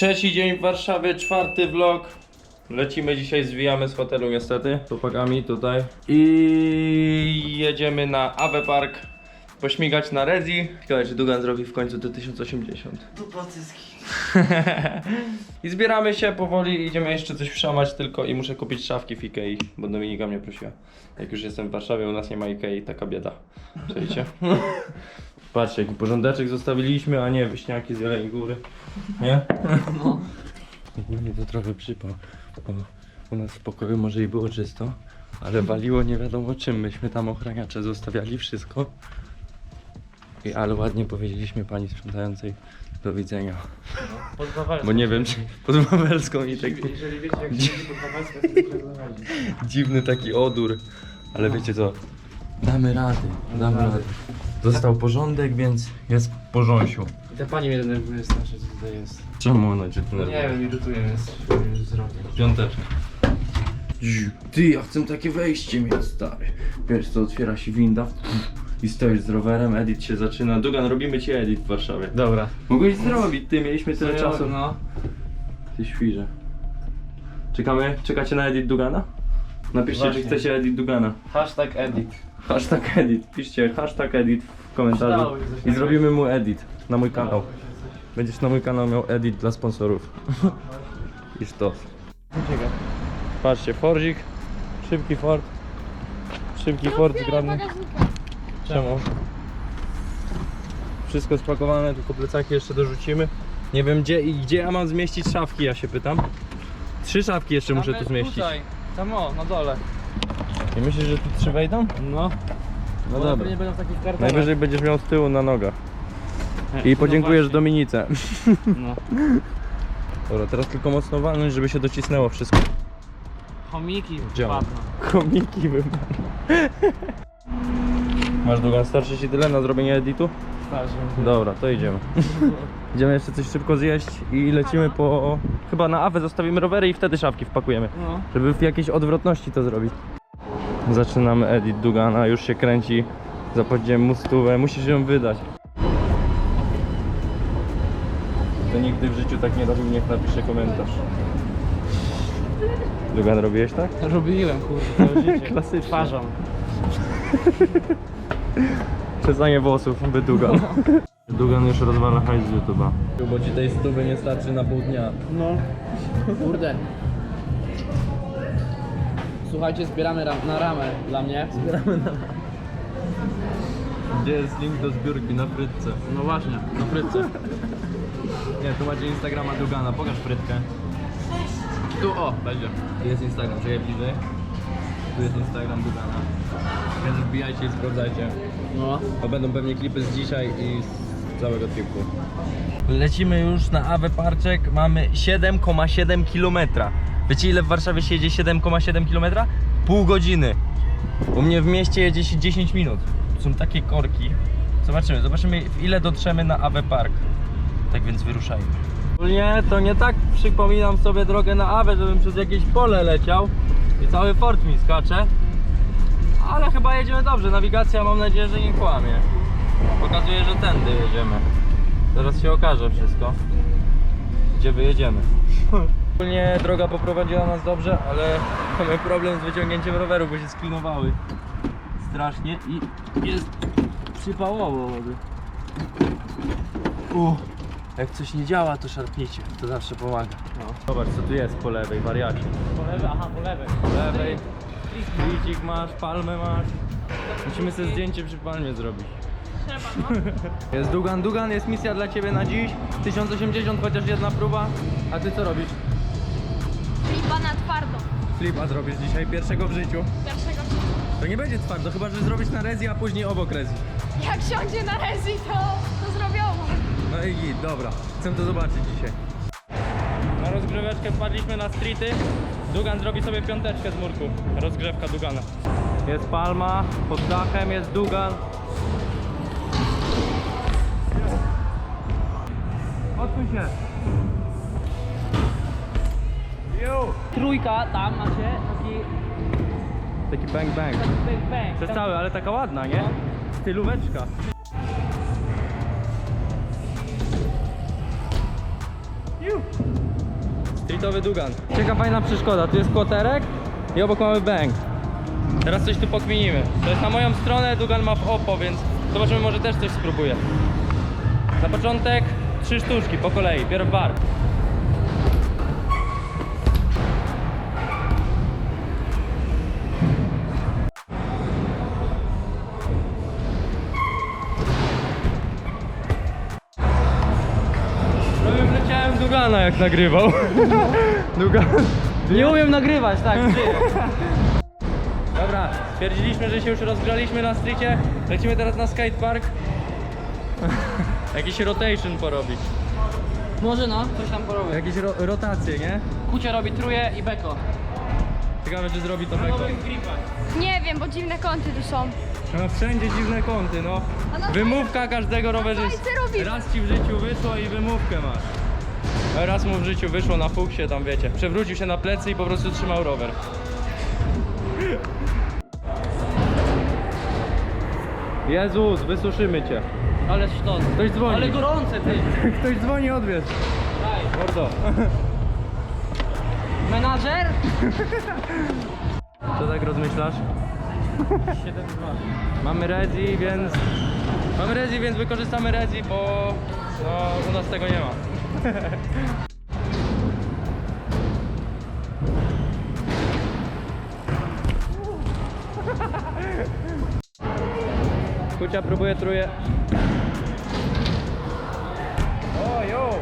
Trzeci dzień w Warszawie, czwarty vlog. Lecimy dzisiaj, zwijamy z hotelu niestety, z chłopakami tutaj. I jedziemy na Awe Park, pośmigać na Rezi. Ciekawe, czy Dugan zrobi w końcu do 1080. Dupa cyski. I zbieramy się powoli, idziemy jeszcze coś wszamać tylko i muszę kupić szafki w Ikei, bo Dominika mnie prosiła. Jak już jestem w Warszawie, u nas nie ma Ikei, taka bieda. Czujecie? Patrzcie, jaki porządeczek zostawiliśmy, a nie wyśniaki z Jeleniej Góry. Nie? No. Ogólnie to trochę przypał. Bo u nas w pokoju może i było czysto, ale waliło nie wiadomo czym. Myśmy tam ochraniacze zostawiali wszystko. I, ale ładnie powiedzieliśmy pani sprzątającej do widzenia. Pod Wawelską. Bo nie wiem, czy pod Wawelską i tak Jeżeli wiecie jak się pod Wawelską, to dziwny taki odór. Ale wiecie co? Damy rady, damy rady. Został porządek, więc jest w porząsiu. I ta pani mnie denerwuje strasznie, co tutaj jest. Czemu ona cię tu No nie wiem, irytuje mnie z wzrokiem. Piąteczka. Ty, ja chcę takie wejście mieć, stary. Wiesz co, otwiera się winda i stoisz z rowerem, edit się zaczyna. Dugan, robimy ci edit w Warszawie. Dobra. Mogłeś zrobić, ty, mieliśmy tyle czasu. No. Ty świrze. Czekamy, czekacie na edit Dugana? Napiszcie, Właśnie. czy chcecie edit Dugana. Hashtag edit. Hashtag edit, piszcie hashtag edit w komentarzu i zrobimy mu edit na mój kanał. Będziesz na mój kanał miał edit dla sponsorów. I sztos. Patrzcie, Fordzik, szybki Ford. Szybki Ford zgrabny. Czemu? Wszystko spakowane, tylko plecaki jeszcze dorzucimy. Nie wiem gdzie i gdzie ja mam zmieścić szafki, ja się pytam. Trzy szafki jeszcze muszę tu zmieścić. Tutaj. Tam o, na dole. I myślisz, że tu trzy wejdą? No. No Bo dobra. Nie będą w takich kartonach. Najwyżej będziesz miał z tyłu na nogach. I podziękujesz no Dominice. No. Dobra, teraz tylko mocno walnąć, żeby się docisnęło wszystko. Chomiki Działa. padną. Komiki bym. Masz długą starczy ci tyle na zrobienie editu? Starzy. Dobra, to idziemy. Idziemy jeszcze coś szybko zjeść i lecimy po... Chyba na awę zostawimy rowery i wtedy szafki wpakujemy. No. Żeby w jakiejś odwrotności to zrobić. Zaczynamy edit Dugana, już się kręci. Zapłaciłem mu stówę, musisz ją wydać. Kto nigdy w życiu tak nie robił, niech napisze komentarz. Dugan, robiłeś tak? Robiłem, kurde, całe życie. Klasycznie. Twarzą. Czesanie włosów, by Dugan. Dugan już rozwala hajs z YouTube'a. Bo ci tej stówy nie starczy na pół dnia. No. Kurde. Słuchajcie, zbieramy ram na ramę dla mnie. Zbieramy na... Gdzie jest link do zbiórki na frytce? No właśnie, na frytce. Nie, tu macie Instagrama Dugana, pokaż frytkę. Tu o, będzie. Tu jest Instagram, czekaj bliżej. Tu jest Instagram Dugana. Więc wbijajcie i sprawdzajcie. No. Bo będą pewnie klipy z dzisiaj i z całego tripu. Lecimy już na Awe Parczek, mamy 7,7 km. Wiecie ile w Warszawie się jedzie 7,7 km? Pół godziny. U mnie w mieście jedzie się 10 minut. Są takie korki. Zobaczymy, zobaczymy w ile dotrzemy na Awe Park. Tak więc wyruszajmy. Ogólnie to nie tak przypominam sobie drogę na Awę, żebym przez jakieś pole leciał i cały fort mi skacze. Ale chyba jedziemy dobrze. Nawigacja mam nadzieję, że nie kłamie. Pokazuje, że tędy jedziemy. Teraz się okaże wszystko. Gdzie wyjedziemy. Ogólnie droga poprowadziła nas dobrze, ale mamy problem z wyciągnięciem roweru, bo się sklinowały. Strasznie i jest przypałowo wody. Uh, jak coś nie działa, to szarpnijcie, to zawsze pomaga. No. Zobacz co tu jest po lewej, wariacie. Po lewej, aha, po lewej. Po lewej, klicik masz, palmę masz. Musimy sobie zdjęcie przy palmie zrobić. Jest Dugan, Dugan, jest misja dla Ciebie na dziś. 1080, chociaż jedna próba. A Ty co robisz? Flipa na twardo. Flipa zrobisz dzisiaj, pierwszego w życiu. Pierwszego To nie będzie twardo, chyba że zrobisz na rezi, a później obok rezi. Jak siądzie na rezi, to, to zrobiono. No i git, dobra. Chcę to zobaczyć dzisiaj. Na rozgrzeweczkę wpadliśmy na streety. Dugan zrobi sobie piąteczkę z murku. Rozgrzewka Dugana. Jest palma, pod dachem jest Dugan. Odsuń się. Trójka tam macie, taki Taki bang bang. bang bang. Przez cały, ale taka ładna, nie? Stylóweczka. Ju. resitowy Dugan. Ciekawa fajna przeszkoda, tu jest kłoterek i obok mamy bęk. Teraz coś tu pokminimy. To jest na moją stronę, Dugan ma w opo, więc zobaczymy, może też coś spróbuję. Na początek trzy sztuczki po kolei, pierw bar. Jak nagrywał. Dugan. Nie umiem nagrywać, tak, żyję. Dobra, stwierdziliśmy, że się już rozgrzaliśmy na streetie. Lecimy teraz na skatepark. Jakiś rotation porobić. Może no, coś tam porobię. Jakieś ro rotacje, nie? Kucia robi truje i beko. Ciekawe, czy zrobi to beko. Nie wiem, bo dziwne kąty tu są. No wszędzie dziwne kąty, no. Na Wymówka każdego rowerzysty. co ty robisz? Raz ci w życiu wyszło i wymówkę masz. Raz mu w życiu wyszło na fuksie, tam wiecie. Przewrócił się na plecy i po prostu trzymał rower. Jezus, wysuszymy cię. Ale sztos. Ktoś dzwoni. Ale gorące ty. Ktoś dzwoni, odbierz. Daj. Mordo. Menadżer? Co tak rozmyślasz? 7-2. Mamy Rezi, więc... Mamy Rezi, więc wykorzystamy Rezi, bo no, u nas tego nie ma. Kucia próbuje, truje. O, jo!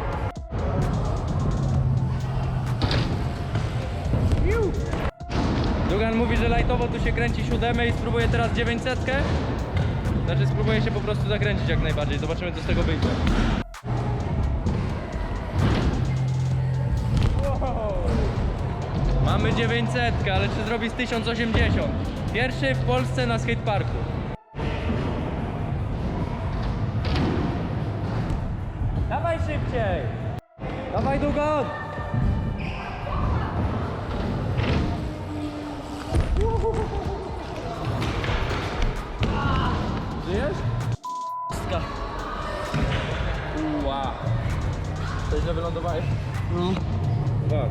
Dugan mówi, że lajtowo tu się kręci siódemę i spróbuje teraz 900. Znaczy spróbuję się po prostu zakręcić jak najbardziej. Zobaczymy co z tego wyjdzie. Mamy 900, ale czy zrobi z 1080? Pierwszy w Polsce na skateparku. Dawaj szybciej! Dawaj Dugan! Żyjesz? Uła. To źle wylądowałeś? No. Tak.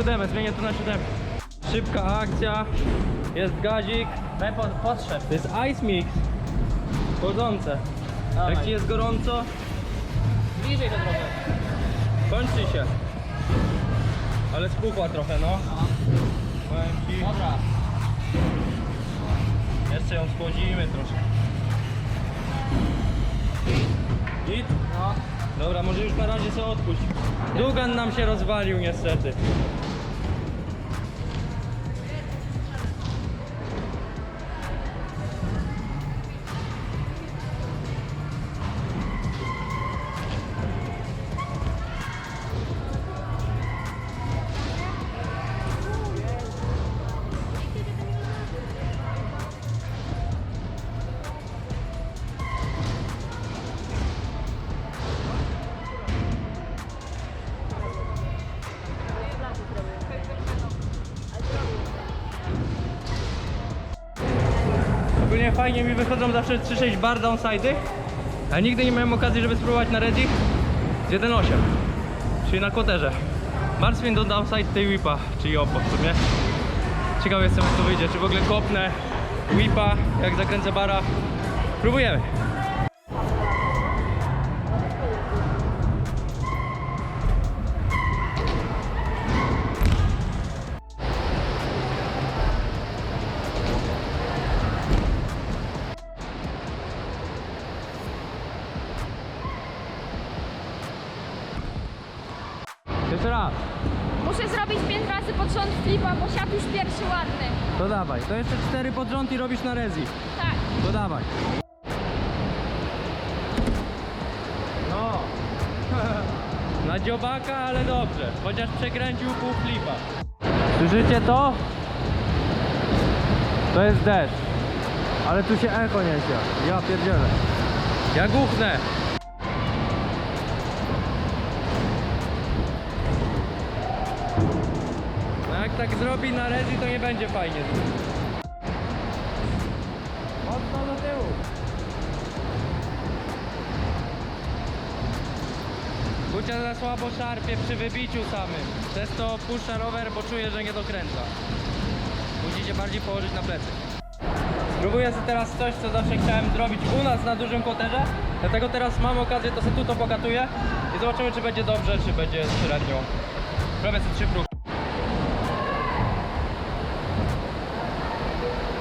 siódemę, zmienię tu na siódemę. Szybka akcja. Jest gazik. Weapon podszedł. To jest ice mix. Chodzące. Dawaj. Jak ci jest gorąco, Bliżej to trochę. kończy się. Ale spuchła trochę, no. Powiem ci, Dobra. jeszcze ją schłodzimy troszkę. Git? No. Dobra, może już na razie sobie odpuść. Dugan nam się rozwalił niestety. Ogólnie fajnie mi wychodzą zawsze 3-6 bar downside'y, a nigdy nie miałem okazji, żeby spróbować na Reddit z 1.8, czyli na koterze. Martwię do downside tej whipa, czyli opo w sumie. Ciekaw jestem jak to wyjdzie, czy w ogóle kopnę whipa, jak zakręcę bara. Próbujemy. Flipa, bo siat już pierwszy ładny. To dawaj, to jeszcze cztery pod rząd i robisz na rezi. Tak. To dawaj. No. Na dziobaka, ale dobrze. Chociaż przekręcił pół flipa. Słyszycie to? To jest deszcz. Ale tu się echo niesie. Ja pierdzielę. Ja głuchnę. Jak tak zrobi na rezi, to nie będzie fajnie. Mocno do tyłu. Kucia za słabo szarpie przy wybiciu samym. Przez to puszcza rower, bo czuję, że nie dokręca. Musicie bardziej położyć na plecy. Spróbuję sobie teraz coś, co zawsze chciałem zrobić u nas na dużym koterze. Dlatego teraz mam okazję, to sobie tu to pokatuję i zobaczymy, czy będzie dobrze, czy będzie średnio. Robię sobie trzy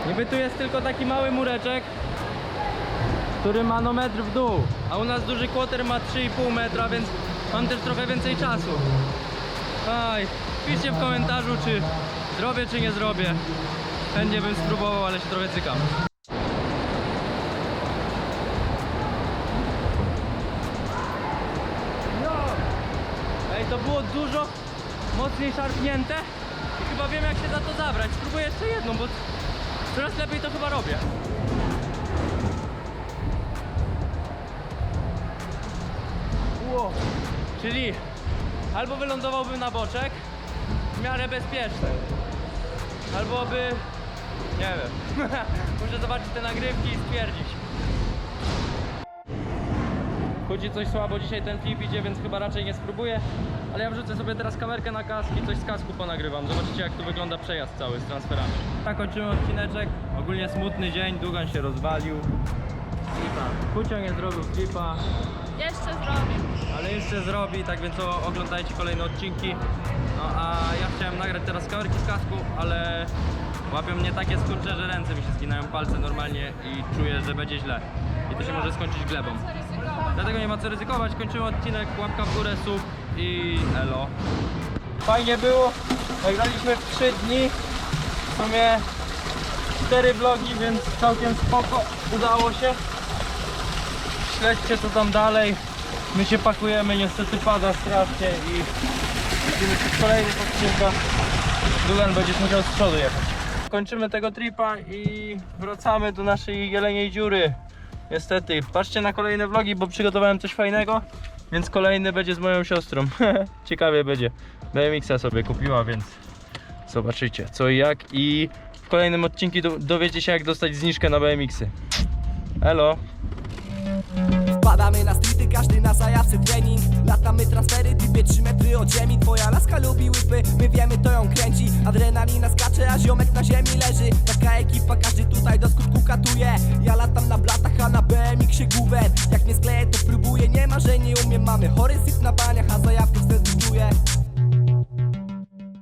Niby tu jest tylko taki mały mureczek, który ma no metr w dół, a u nas duży kłoter ma 3,5 metra, więc mam też trochę więcej czasu. Aj, piszcie w komentarzu, czy zrobię, czy nie zrobię. Chętnie bym spróbował, ale się trochę cykam. Ej, to było dużo mocniej szarpnięte chyba wiem jak się za to zabrać. Spróbuję jeszcze jedną, bo coraz lepiej to chyba robię. Ło. Czyli albo wylądowałbym na boczek w miarę bezpieczny, albo by, nie wiem, muszę zobaczyć te nagrywki i stwierdzić. Chodzi coś słabo dzisiaj ten flip idzie, więc chyba raczej nie spróbuję, ale ja wrzucę sobie teraz kamerkę na kask i coś z kasku ponagrywam. Zobaczycie jak tu wygląda przejazd cały z transferami. Tak kończymy odcineczek. Ogólnie smutny dzień, Dugan się rozwalił. Flipa. Kucio nie zrobił flipa. Jeszcze zrobię. Ale jeszcze zrobi, tak więc oglądajcie kolejne odcinki. No a ja chciałem nagrać teraz kamerki z kasku, ale łapią mnie takie skurcze, że ręce mi się zginają, palce normalnie i czuję, że będzie źle. I to się może skończyć glebą. Dlatego nie ma co ryzykować. Kończymy odcinek, łapka w górę, sub i elo. Fajnie było. Nagraliśmy w 3 dni. W sumie 4 vlogi, więc całkiem spoko. Udało się. Śledźcie co tam dalej. My się pakujemy, niestety pada strasznie i widzimy się w kolejnych odcinkach. Dugan będziesz musiał z przodu jechać. Kończymy tego tripa i wracamy do naszej jeleniej dziury. Niestety, patrzcie na kolejne vlogi, bo przygotowałem coś fajnego, więc kolejny będzie z moją siostrą. Ciekawie będzie. BMX-a sobie kupiła, więc zobaczycie co i jak i w kolejnym odcinku do- dowiecie się jak dostać zniżkę na BMX-y. Elo! Wpadamy na streety, każdy na zajawce trening. Latamy transfery, typie 3 metry od ziemi. Twoja laska lubi łypy, my wiemy to ją kręci. Adrenalina skacze, a ziomek na ziemi leży. Taka ekipa, każdy tutaj do skutku katuje. Ja latam na blatach, a na BMX-ie guwer Jak nie skleję to próbuję, nie ma, że nie umiem. Mamy chory syf na baniach,